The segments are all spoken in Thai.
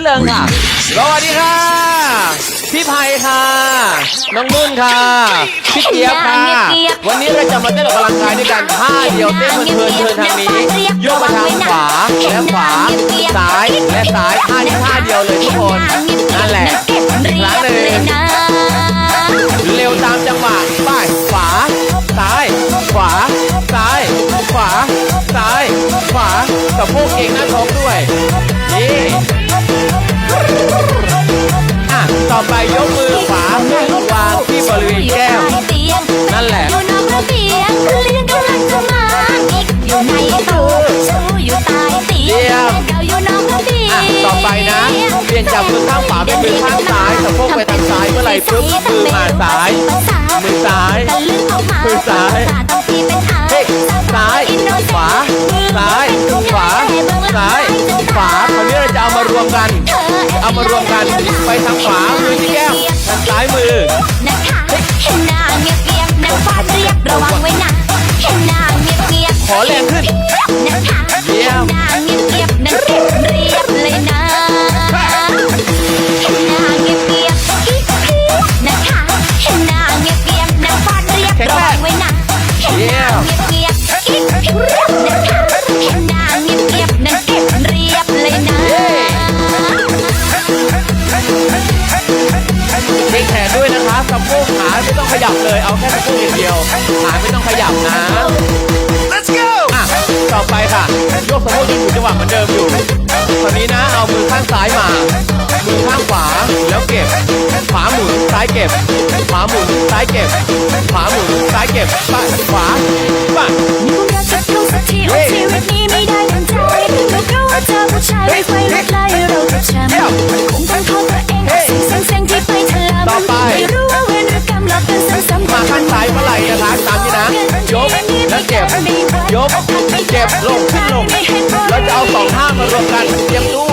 นเริงค่ะ สวัสดีค่ะ พี่ไพค่ะ น้องนุ่นค่ะ พี่เกียบค่ะ วันนี้เราจะมาเต้นออกกำลังกายด้วยกันท่าเดียวเต้นเพลินเพลินทางนี้ โยกมาทางขวาและขวา ซ้ายและซ้ายท่าที่ท่าเดียวเลยทุกคน นั่นแหละอีกครั้งหนึ่งเร็วตามจังหวะไปขวา ซ้าย ขวา ซ้าย ขวา ซ้าย ขวาสะโพกเก่งหน้าท้อง ไม่มือข้างซ้ายสะโพกไปทางซ้ายเมื่อไหร่ปุ๊บมือมาซ้ายมือซ้ายมือซ้ายเฮ้ซ้ายขวาซ้ายขวาซ้ายขวาคราวนี้เราจะเอามารวมกัน เอามารวมกันไปทางขวา ขยับเลยเอาแค่ตัวเดียวขาไม่ต้องขยับนะอะต่อไปค่ะยกสะโพกยืนอยู่จังหวะเหมือนเดิมอยู่ตอนนี้นะเอามือข้างซ้ายมา มือข้างขวาแล้วเก็บขวาหมุนซ้ายเก็บขวาหมุนซ้ายเก็บขวาหมุนซ้ายเก็บขวา ลงขึ้นลงแล้วจะเอาสองท่ามารวมกันเตรียมตู้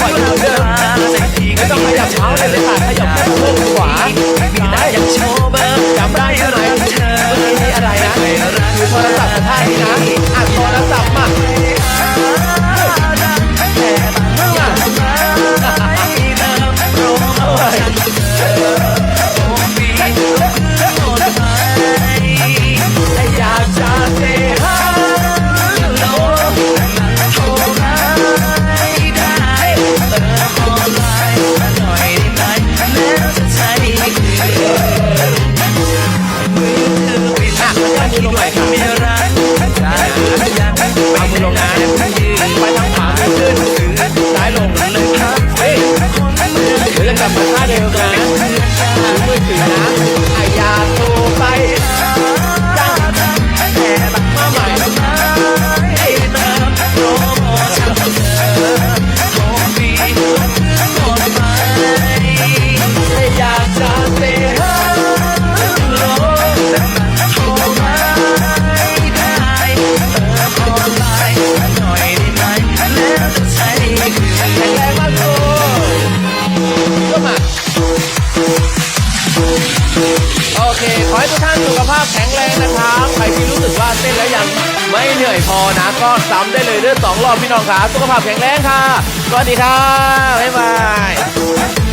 ปล่อยมือเดิไม่ต้องขยับเท้าเลยค่ะขยับแค่เพิ่ขวามีได้ยังโชว์เบิร์จำได้เท่ไหร่เธอมีอะไรนะมือโทรศัพท์ท่านี้นะ ให้ทุกท่านสุขภาพแข็งแรงนะครับ ใครที่รู้สึกว่าเต้นแล้วยังไม่เหนื่อยพอนะ ก็ซ้ำได้เลยเด้อสองรอบพี่น้องขาสุขภาพแข็งแรงค่ะ สวัสดีค่ะบ๊ายบาย